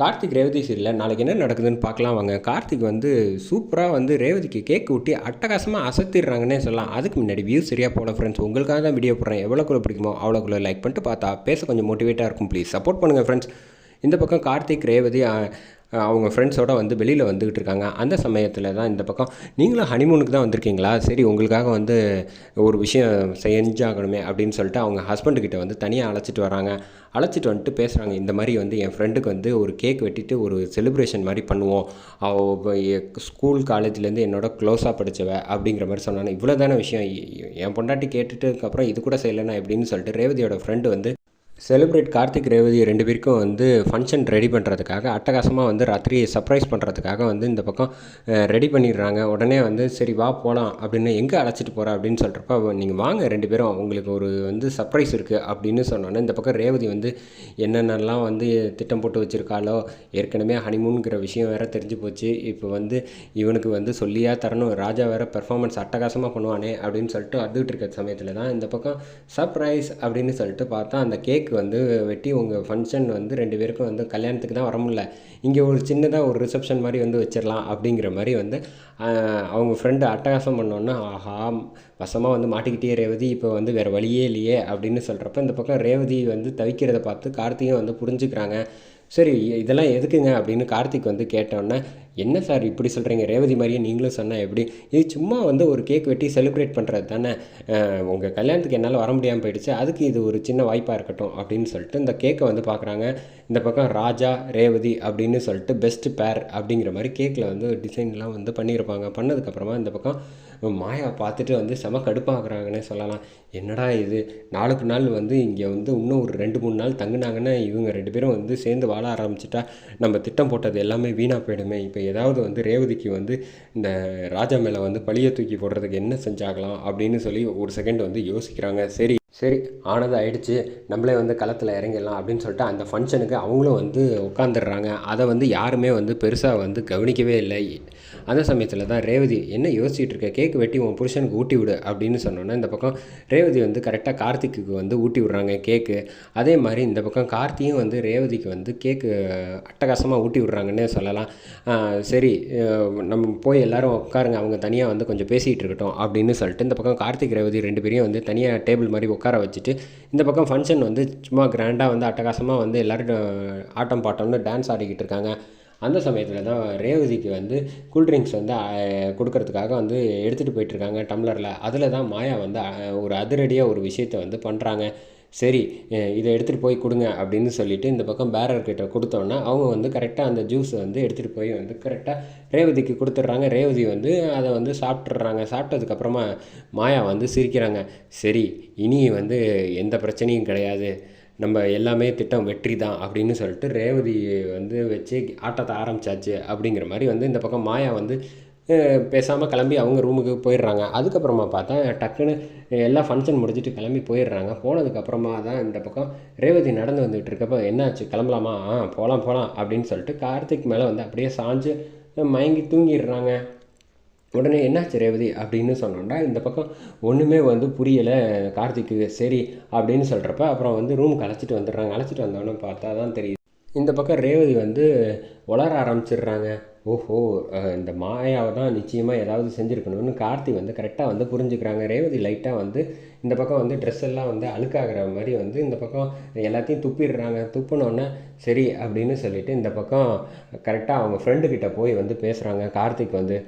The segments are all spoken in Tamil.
கார்த்திக் ரேவதி சீரியலில் நாளைக்கு என்ன நடக்குதுன்னு பார்க்கலாம் வாங்க. கார்த்திக் வந்து சூப்பராக வந்து ரேவதிக்கு கேக் ஊட்டி அட்டகாசமாக அசத்திடுறாங்கன்னே சொல்லலாம். அதுக்கு முன்னாடி வியூ சரியாக போட ஃப்ரெண்ட்ஸ் உங்களுக்காக தான் வீடியோ போடுறேன். எவ்வளோக்குள்ளே பிடிக்குமோ அவ்வளோக்குள்ளே லைக் பண்ணிட்டு பார்த்தா பேச கொஞ்சம் மோட்டிவேட்டாக இருக்கும். ப்ளீஸ் சப்போர்ட் பண்ணுங்கள் ஃப்ரெண்ட்ஸ் இந்த பக்கம் கார்த்திக் ரேவதி அவங்க ஃப்ரெண்ட்ஸோட வந்து வெளியில் வந்துக்கிட்டு இருக்காங்க. அந்த சமயத்தில் தான் இந்த பக்கம் நீங்களும் ஹனிமூனுக்கு தான் வந்திருக்கீங்களா? சரி உங்களுக்காக வந்து ஒரு விஷயம் செஞ்சாகணுமே அப்படின்னு சொல்லிட்டு அவங்க ஹஸ்பண்டுக்கிட்ட வந்து தனியாக அழைச்சிட்டு வராங்க. அழைச்சிட்டு வந்துட்டு பேசுகிறாங்க இந்த மாதிரி வந்து என் ஃப்ரெண்டுக்கு வந்து ஒரு கேக் வெட்டிட்டு ஒரு செலிப்ரேஷன் மாதிரி பண்ணுவோம். அவள் ஸ்கூல் காலேஜ்லேருந்து என்னோட க்ளோஸாக படித்தவ அப்படிங்கிற மாதிரி சொன்னாங்க. இவ்வளோ தானே விஷயம் என் பொண்டாட்டி கேட்டுட்டுக்கப்புறம் இது கூட செய்யலைன்னா எப்படின்னு சொல்லிட்டு ரேவதியோட ஃப்ரெண்டு வந்து செலிப்ரேட் கார்த்திக் ரேவதி ரெண்டு பேருக்கும் வந்து ஃபங்க்ஷன் ரெடி பண்ணுறதுக்காக அட்டகாசமாக வந்து ராத்திரி சர்ப்ரைஸ் பண்ணுறதுக்காக வந்து இந்த பக்கம் ரெடி பண்ணிடுறாங்க. உடனே வந்து சரி வா போகலாம் அப்படின்னு எங்கே அழைச்சிட்டு போகிற அப்படின்னு சொல்கிறப்ப நீங்கள் வாங்க ரெண்டு பேரும் உங்களுக்கு ஒரு வந்து சர்ப்ரைஸ் இருக்குது அப்படின்னு சொன்னோன்னே இந்த பக்கம் ரேவதி வந்து என்னென்னலாம் வந்து திட்டம் போட்டு வச்சுருக்காளோ ஏற்கனவே ஹனிமூனுங்கிற விஷயம் வேறு தெரிஞ்சு போச்சு. இப்போ வந்து இவனுக்கு வந்து சொல்லியா தரணும். ராஜா வேறு பெர்ஃபார்மன்ஸ் அட்டகாசமாக பண்ணுவானே அப்படின்னு சொல்லிட்டு வந்துகிட்டு இருக்க சமயத்தில் தான் இந்த பக்கம் சர்ப்ரைஸ் அப்படின்னு சொல்லிட்டு பார்த்தா அந்த கேக் வந்து வெட்டி உங்கள் ஃபங்க்ஷன் வந்து ரெண்டு பேருக்கும் வந்து கல்யாணத்துக்கு தான் வர முடியல. இங்கே ஒரு சின்னதாக ஒரு ரிசப்ஷன் மாதிரி வந்து வச்சிடலாம் அப்படிங்கிற மாதிரி வந்து அவங்க ஃப்ரெண்டு அட்டகாசம் பண்ணோன்னா ஆஹா வசமாக வந்து மாட்டிக்கிட்டே ரேவதி இப்போ வந்து வேறு வழியே இல்லையே அப்படின்னு சொல்கிறப்ப இந்த பக்கம் ரேவதி வந்து தவிக்கிறத பார்த்து கார்த்தியும் வந்து புரிஞ்சுக்கிறாங்க. சரி இதெல்லாம் எதுக்குங்க அப்படின்னு கார்த்திக் வந்து கேட்டோன்னே என்ன சார் இப்படி சொல்கிறீங்க ரேவதி மாதிரியே நீங்களும் சொன்னால் எப்படி? இது சும்மா வந்து ஒரு கேக் வெட்டி செலிப்ரேட் பண்ணுறது தானே. உங்கள் கல்யாணத்துக்கு என்னால் வர முடியாமல் போயிடுச்சு. அதுக்கு இது ஒரு சின்ன வாய்ப்பாக இருக்கட்டும் அப்படின்னு சொல்லிட்டு இந்த கேக்கை வந்து பார்க்குறாங்க இந்த பக்கம் ராஜா ரேவதி அப்படின்னு சொல்லிட்டு பெஸ்ட் பேர் அப்படிங்கிற மாதிரி கேக்கில் வந்து டிசைன்லாம் வந்து பண்ணியிருப்பாங்க. பண்ணதுக்கப்புறமா இந்த பக்கம் மாயா பார்த்துட்டு வந்து செம கடுப்பாகிறாங்கன்னே சொல்லலாம். என்னடா இது? நாளுக்கு நாள் வந்து இங்கே வந்து இன்னும் ஒரு ரெண்டு மூணு நாள் தங்குனாங்கன்னா இவங்க ரெண்டு பேரும் வந்து சேர்ந்து வாழ ஆரம்பிச்சிட்டா நம்ம திட்டம் போட்டது எல்லாமே வீணாக போயிடுமே. இப்போ ஏதாவது வந்து ரேவதிக்கு வந்து இந்த ராஜா மேலே வந்து பழியை தூக்கி போடுறதுக்கு என்ன செஞ்சாகலாம் அப்படின்னு சொல்லி ஒரு செகண்ட் வந்து யோசிக்கிறாங்க. சரி சரி ஆனது ஆயிடுச்சு. நம்மளே வந்து களத்தில் இறங்கிடலாம் அப்படின்னு சொல்லிட்டு அந்த ஃபங்க்ஷனுக்கு அவங்களும் வந்து உட்காந்துடுறாங்க அதை வந்து யாருமே வந்து பெருசாக வந்து கவனிக்கவே இல்லை. அந்த சமயத்தில் தான் ரேவதி என்ன யோசிச்சுட்டு இருக்க? கேக் வெட்டி உன் புருஷனுக்கு ஊட்டி விடு அப்படின்னு சொன்னோன்னே இந்த பக்கம் ரேவதி வந்து கரெக்டாக கார்த்திக்கு வந்து ஊட்டி விடுறாங்க கேக்கு அதே மாதிரி இந்த பக்கம் கார்த்தியும் வந்து ரேவதிக்கு வந்து கேக்கு அட்டகாசமாக ஊட்டி விடுறாங்கன்னே சொல்லலாம். சரி நம்ம போய் எல்லாரும் உட்காருங்க. அவங்க தனியாக வந்து கொஞ்சம் பேசிகிட்டு இருக்கட்டும் அப்படின்னு சொல்லிட்டு இந்த பக்கம் கார்த்திக் ரேவதி ரெண்டு பேரையும் வந்து தனியாக டேபிள் மாதிரி உட்கார வச்சுட்டு இந்த பக்கம் ஃபங்க்ஷன் வந்து சும்மா கிராண்டாக வந்து அட்டகாசமாக வந்து எல்லோரும் ஆட்டம் பாட்டம்னு டான்ஸ் ஆடிக்கிட்டு இருக்காங்க. அந்த சமயத்தில் தான் ரேவதிக்கு வந்து கூல்ட்ரிங்க்ஸ் வந்து கொடுக்கறதுக்காக வந்து எடுத்துகிட்டு போயிட்டுருக்காங்க டம்ளரில். அதில் தான் மாயா வந்து ஒரு அதிரடியாக ஒரு விஷயத்தை வந்து பண்ணுறாங்க சரி இதை எடுத்துகிட்டு போய் கொடுங்க அப்படின்னு சொல்லிட்டு இந்த பக்கம் பேரர்கிட்ட கொடுத்தோன்னா அவங்க வந்து கரெக்டாக அந்த ஜூஸை வந்து எடுத்துகிட்டு போய் வந்து கரெக்டாக ரேவதிக்கு கொடுத்துட்றாங்க. ரேவதி வந்து அதை வந்து சாப்பிட்றாங்க சாப்பிட்டதுக்கப்புறமா மாயா வந்து சிரிக்கிறாங்க. சரி இனி வந்து எந்த பிரச்சனையும் கிடையாது. நம்ம எல்லாமே திட்டம் வெற்றி தான் அப்படின்னு சொல்லிட்டு ரேவதி வந்து வச்சு ஆட்டத்தை ஆரம்பிச்சாச்சு அப்படிங்கிற மாதிரி வந்து இந்த பக்கம் மாயா வந்து பேசாமல் கிளம்பி அவங்க ரூமுக்கு போயிடுறாங்க. அதுக்கப்புறமா பார்த்தா டக்குன்னு எல்லா ஃபங்க்ஷன் முடிச்சுட்டு கிளம்பி போயிடுறாங்க. போனதுக்கப்புறமா தான் இந்த பக்கம் ரேவதி நடந்து வந்துகிட்டு இருக்கப்போ என்னாச்சு? கிளம்பலாமா? ஆ போகலாம் போகலாம் அப்படின்னு சொல்லிட்டு கார்த்திக் மேலே வந்து அப்படியே சாஞ்சு மயங்கி தூங்கிடுறாங்க. உடனே என்னாச்சு ரேவதி? அப்படின்னு சொன்னோன்னா இந்த பக்கம் ஒன்றுமே வந்து புரியலை. கார்த்திக்கு சரி அப்படின்னு சொல்கிறப்ப அப்புறம் வந்து ரூமுக்கு அழைச்சிட்டு வந்துடுறாங்க. அழைச்சிட்டு வந்தோடனே பார்த்தா தான் தெரியுது. இந்த பக்கம் ரேவதி வந்து வளர ஆரம்பிச்சிடுறாங்க. ஓஹோ இந்த மாயாவை தான் நிச்சயமாக ஏதாவது செஞ்சுருக்கணும்னு கார்த்தி வந்து கரெக்டாக வந்து புரிஞ்சுக்கிறாங்க. ரேவதி லைட்டாக வந்து இந்த பக்கம் வந்து ட்ரெஸ் எல்லாம் வந்து அழுக்காகிற மாதிரி வந்து இந்த பக்கம் எல்லாத்தையும் துப்பிடுறாங்க. துப்பினோன்னே சரி அப்படின்னு சொல்லிட்டு இந்த பக்கம் கரெக்டாக அவங்க ஃப்ரெண்டுக்கிட்ட போய் வந்து பேசுகிறாங்க கார்த்திக் வந்து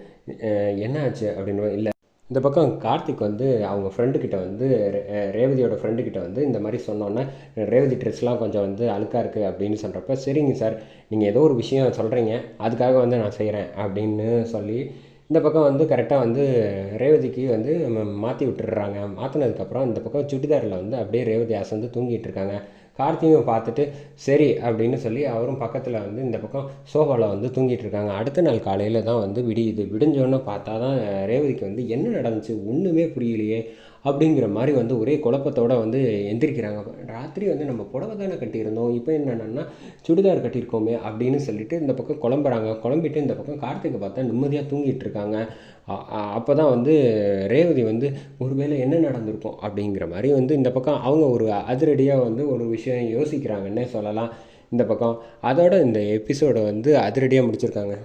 என்ன ஆச்சு அப்படின்னு இல்லை இந்த பக்கம் கார்த்திக் வந்து அவங்க ஃப்ரெண்டுக்கிட்ட வந்து ரே- ரேவதியோட ஃப்ரெண்டுக்கிட்ட வந்து இந்த மாதிரி சொன்னோன்னே ரேவதி ட்ரெஸ்லாம் கொஞ்சம் வந்து அழுக்காக இருக்குது அப்படின்னு சொல்கிறப்ப சரிங்க சார் நீங்கள் ஏதோ ஒரு விஷயம் சொல்கிறீங்க அதுக்காக வந்து நான் செய்கிறேன் அப்படின்னு சொல்லி இந்த பக்கம் வந்து கரெக்டாக வந்து ரேவதிக்கு வந்து மாற்றி விட்டுடுறாங்க. மாற்றினதுக்கப்புறம் இந்த பக்கம் சுடிதாரில் வந்து அப்படியே ரேவதி அசந்து தூங்கிட்டு இருக்காங்க. கார்த்தியும் பார்த்துட்டு சரி அப்படின்னு சொல்லி அவரும் பக்கத்தில் வந்து இந்த பக்கம் சோஃபாவில் வந்து தூங்கிட்டு இருக்காங்க. அடுத்த நாள் காலையில் தான் வந்து விடியுது. விடிஞ்சோன்னு பார்த்தா தான் ரேவதிக்கு வந்து என்ன நடந்துச்சு? ஒன்றுமே புரியலையே அப்படிங்கிற மாதிரி வந்து ஒரே குழப்பத்தோடு வந்து எந்திரிக்கிறாங்க. ராத்திரி வந்து நம்ம புடவை தானே கட்டியிருந்தோம். இப்போ என்னென்னா சுடிதார் கட்டியிருக்கோமே அப்படின்னு சொல்லிட்டு இந்த பக்கம் குழம்புறாங்க. குழம்பிட்டு இந்த பக்கம் கார்த்திகை பார்த்தா நிம்மதியாக தூங்கிட்டு இருக்காங்க. அப்போ தான் வந்து ரேவதி வந்து ஒருவேளை என்ன நடந்திருக்கும் அப்படிங்கிற மாதிரி வந்து இந்த பக்கம் அவங்க ஒரு அதிரடியாக வந்து ஒரு விஷயம் யோசிக்கிறாங்கன்னே சொல்லலாம். இந்த பக்கம் அதோட இந்த எபிசோடை வந்து அதிரடியாக முடிச்சிருக்காங்க.